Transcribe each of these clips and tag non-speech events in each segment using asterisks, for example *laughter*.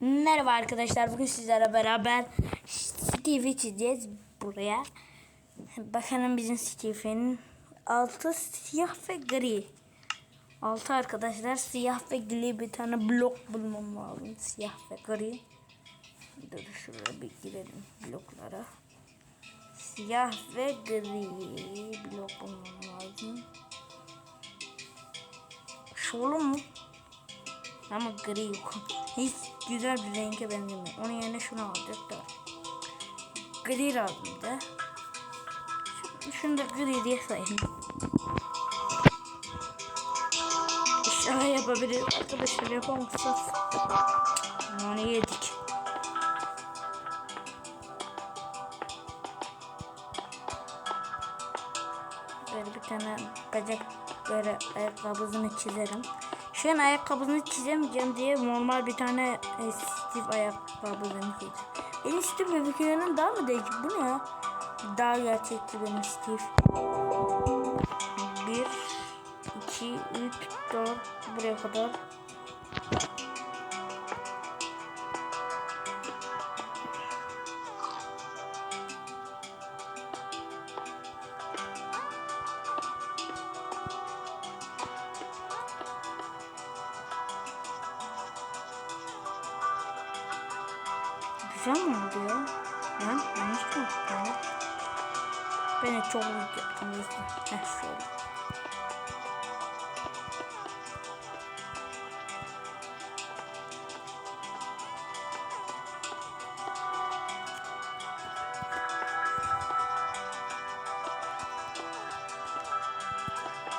Merhaba arkadaşlar. Bugün sizlerle beraber Steve'i çizeceğiz buraya. Bakalım bizim Steve'in altı siyah ve gri. Altı arkadaşlar siyah ve gri bir tane blok bulmam lazım. Siyah ve gri. Dur şuraya bir girelim bloklara. Siyah ve gri blok bulmam lazım. Şu olur mu? Ama gri yok. Hiç güzel bir renge benzemiyor. Onun yerine şunu alacak da. Gri lazım da. Şu- Şunu da gri diye sayayım. İnşallah yapabiliriz. Arkadaşlar yapamazsak. Onu yedik. Böyle bir tane bacak böyle ayakkabısını çizerim. Şu an ayakkabısını çizemeyeceğim diye normal bir tane e, Steve ayakkabısını çizeceğim. Benim Steve bebeklerinin daha mı değişik? Bu ne ya? Daha gerçekçi benim Steve. 1 2 3 4 buraya kadar. Güzel mi oldu ya? Ben yanlış mı yaptım? ya? Ben çok büyük yaptım. Heh şöyle.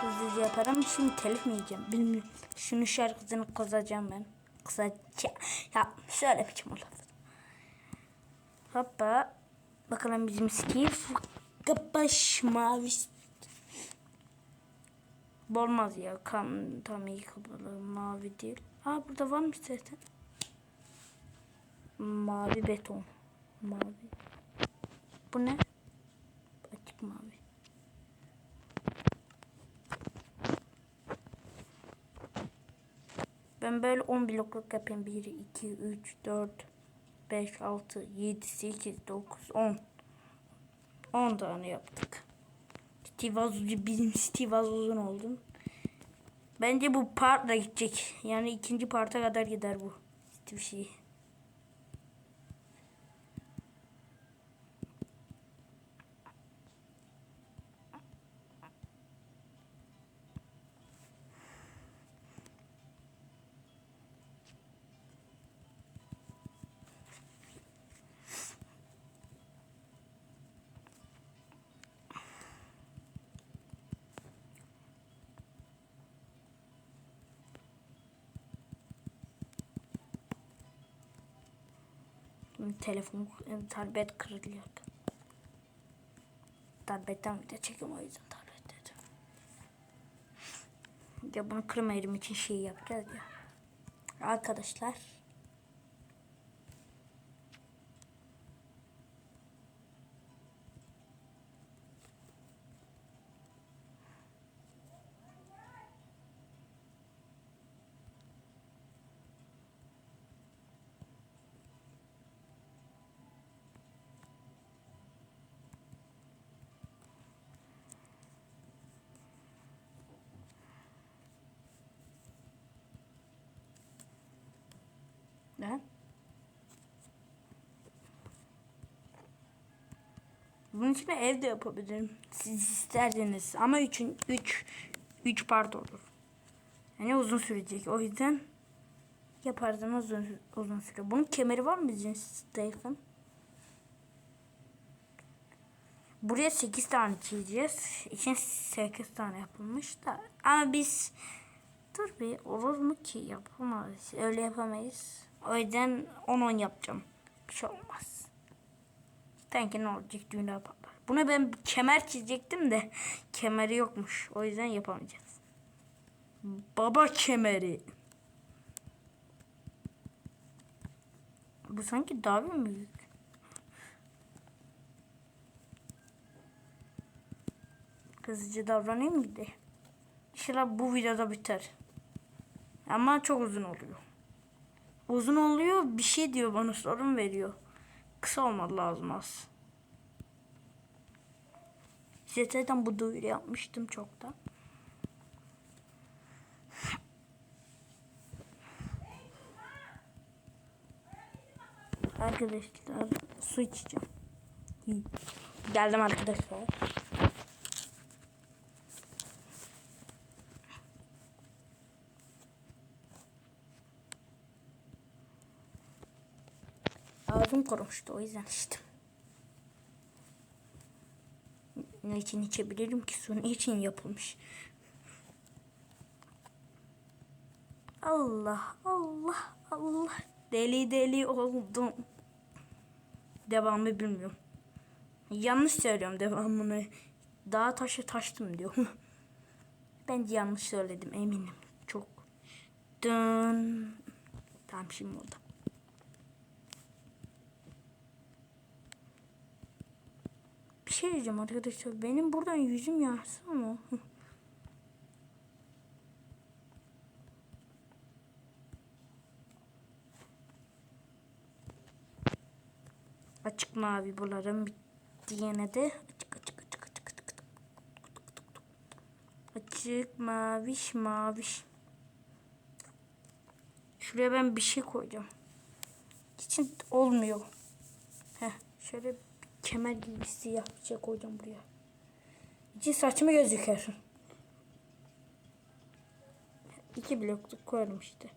Hızlıca yaparım. Şimdi telif mi yiyeceğim? Bilmiyorum. Şunu şarkısını kızacağım ben. Kısaca. Ya biçim olur. Hoppa. Bakalım bizim Steve. Kapaş mavi. Olmaz ya. Kan, tam iyi kapalı. Mavi değil. Aa burada varmış zaten. Mavi beton. Mavi. Bu ne? Açık mavi. Ben böyle 10 blokluk yapayım. 1, 2, 3, 4, 5, 6, 7, 8, 9, 10. 10 tane yaptık. Steve bizim Steve Azuzi'nin oldum. Bence bu partla gidecek. Yani ikinci parta kadar gider bu. Steve şeyi. Telefon, tablet kırılıyor. Tabletten video çekim o yüzden tablet dedim. Ya bunu kırmayalım için şey yapacağız ya. Arkadaşlar. Ne? Bunun için de evde yapabilirim. Siz isterseniz. Ama üçün, üç, üç part olur. Yani uzun sürecek. O yüzden yaparsanız uzun, uzun süre. Bunun kemeri var mı bizim Stephen? Buraya 8 tane çizeceğiz. İçin 8 tane yapılmış da. Ama biz dur bir olur mu ki yapamayız. Öyle yapamayız. O yüzden 10-10 yapacağım. Bir şey olmaz. Sanki ne olacak düğün yaparlar. Buna ben bir kemer çizecektim de kemeri yokmuş. O yüzden yapamayacağız. Baba kemeri. Bu sanki daha mı büyük? Hızlıca davranayım de? İnşallah bu videoda biter. Ama çok uzun oluyor. Uzun oluyor bir şey diyor bana sorun veriyor. Kısa olmalı lazım az. Zaten bu duyuru yapmıştım çoktan. Arkadaşlar su içeceğim. Geldim arkadaşlar. Ağzım kurumuştu o yüzden içtim. Ne için içebilirim ki su ne için yapılmış? Allah Allah Allah deli deli oldum. Devamı bilmiyorum. Yanlış söylüyorum devamını. Dağa taşı taştım diyorum. *laughs* Bence yanlış söyledim eminim. Çok. Dön. Tamam şimdi oldu. Şey diyeceğim arkadaşlar. Benim buradan yüzüm yansa mı? *laughs* Açık mavi bularım bittiğine de. Açık açık açık açık açık açık açık maviş maviş. Şuraya ben bir şey koyacağım. İçin olmuyor. Heh, şöyle kemer gibi siyah bir şey koyacağım buraya içi saçma gözüküyor iki blokluk koyarım işte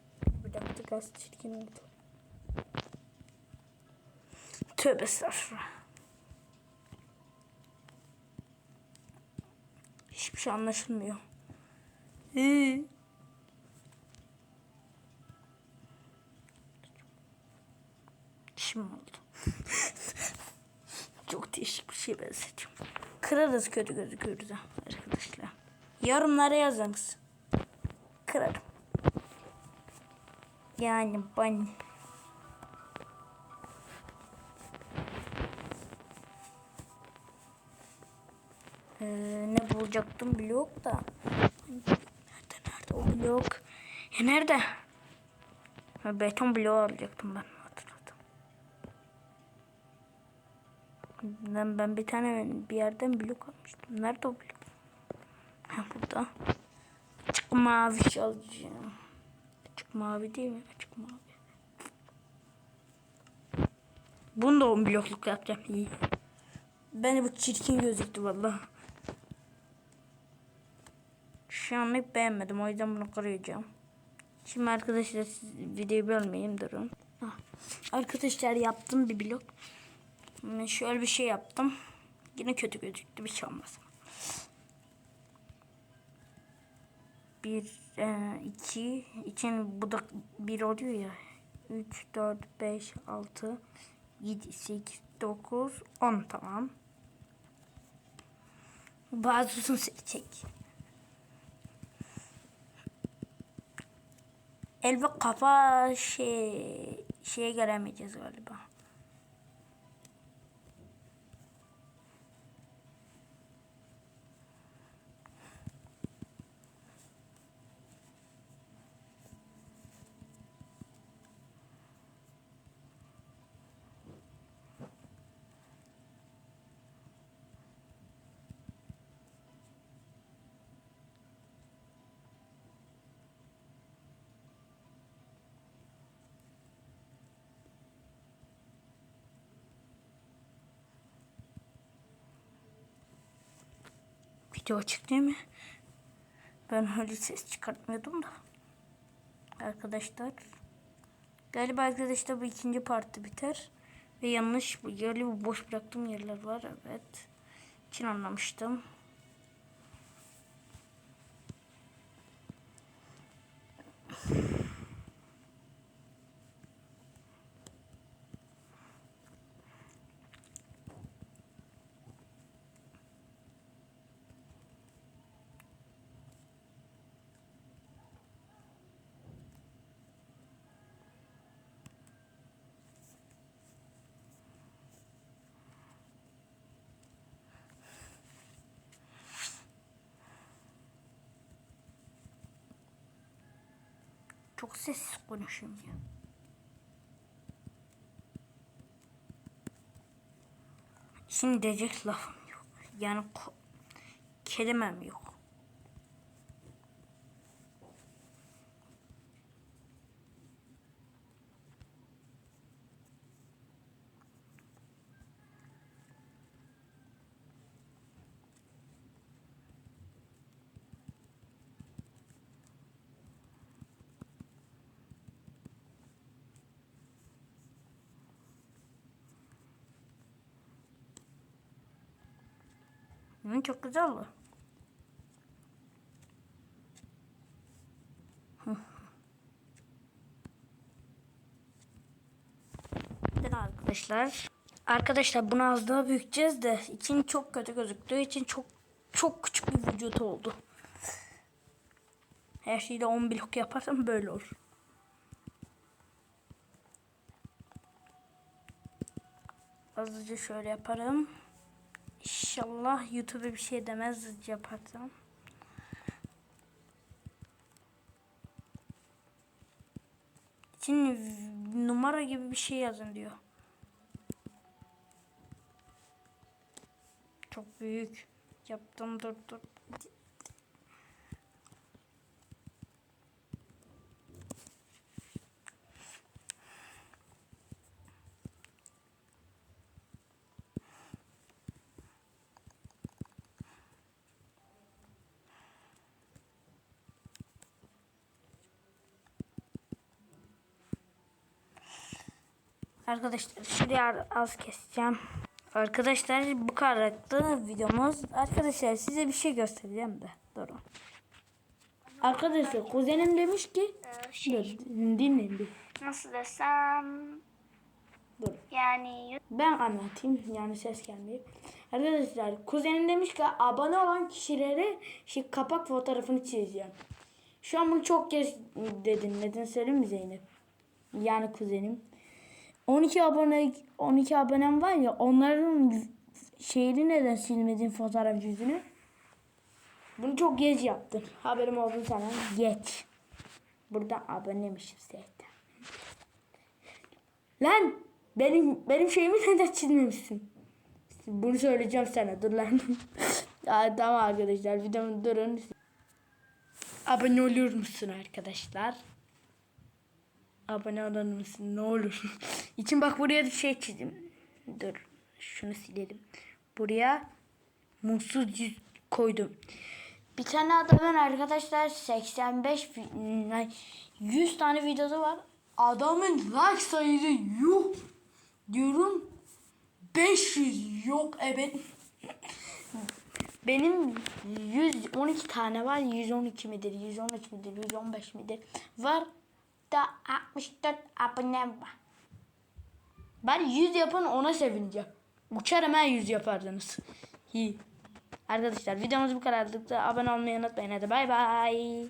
bloktuk az çirkin oldu Tövbe estağfurullah. Hiçbir şey anlaşılmıyor. Ee. Kırarız kötü gözüküyoruz ha arkadaşlar. Yorumlara yazınız. Kırarım. Yani ben Ee, ne bulacaktım blok da. Nerede nerede o blok? Ya nerede? Ha, beton bloğu alacaktım ben. Ben, ben bir tane bir yerden blok almıştım. Nerede o blok? Ha burada. Açık mavi alacağım. Açık mavi değil mi? Açık mavi. Bunu da 10 blokluk yapacağım. İyi. Beni bu çirkin gözüktü vallahi. Şu anlık beğenmedim. O yüzden bunu koruyacağım. Şimdi arkadaşlar siz videoyu bölmeyin durun. Hah. Arkadaşlar yaptım bir blok. Hmm, Şöyle bir şey yaptım. Yine kötü gözüktü. Bir şey olmaz. Bir, e, iki, için bu da bir oluyor ya. Üç, dört, beş, altı, yedi, sekiz, dokuz, on tamam. Bazısını seçecek. El ve kafa şey şeye gelemeyeceğiz galiba. Video açık değil mi? Ben öyle ses çıkartmıyordum da. Arkadaşlar. Galiba arkadaşlar bu ikinci parti biter. Ve yanlış bu bu boş bıraktığım yerler var. Evet. için anlamıştım. Çok sessiz konuşuyorum ya. Şimdi diyecek lafım yok. Yani kelimem yok. Hı, çok güzel. Evet arkadaşlar. Arkadaşlar bunu az daha büyüteceğiz de için çok kötü gözüktüğü için çok çok küçük bir vücut oldu. Her şeyi de 10 blok yaparsam böyle olur. Azıcık şöyle yaparım. İnşallah YouTube'a bir şey demez yaparsam. Şimdi numara gibi bir şey yazın diyor. Çok büyük. Yaptım dur dur. Arkadaşlar şuraya az keseceğim. Arkadaşlar bu kadardı videomuz. Arkadaşlar size bir şey göstereceğim de. Durun. Arkadaşlar kuzenim demiş ki dur dinleyin bir. nasıl desem Dur. yani Ben anlatayım yani ses gelmiyor. Arkadaşlar kuzenim demiş ki abone olan kişilere şey, kapak fotoğrafını çizeceğim. Şu an bunu çok kez dedin. Neden söyleyeyim mi Zeynep? Yani kuzenim. 12 abone 12 abonem var ya onların şeyini neden silmedin fotoğraf yüzünü? Bunu çok geç yaptın. Haberim oldu sana. Geç. Burada abonemişim zaten. Lan benim benim şeyimi neden çizmemişsin? Bunu söyleyeceğim sana. Dur lan. *laughs* Aa, tamam arkadaşlar videomu durun. Abone olur musun arkadaşlar? Abone olur musun? Ne olur. *laughs* İçin bak buraya bir şey çizdim. Dur. Şunu silelim. Buraya mutsuz yüz koydum. Bir tane adamın arkadaşlar 85 fi- ay, 100 tane videosu var. Adamın like sayısı yok. Diyorum 500 yok evet. Benim 112 tane var. 112 midir? 113 midir? 115 midir? Var 64 abonem var. Ben 100 yapan ona sevineceğim. Uçar hemen 100 yapardınız. İyi. Arkadaşlar videomuz bu kadarlıkta. Abone olmayı unutmayın. Hadi bay bay.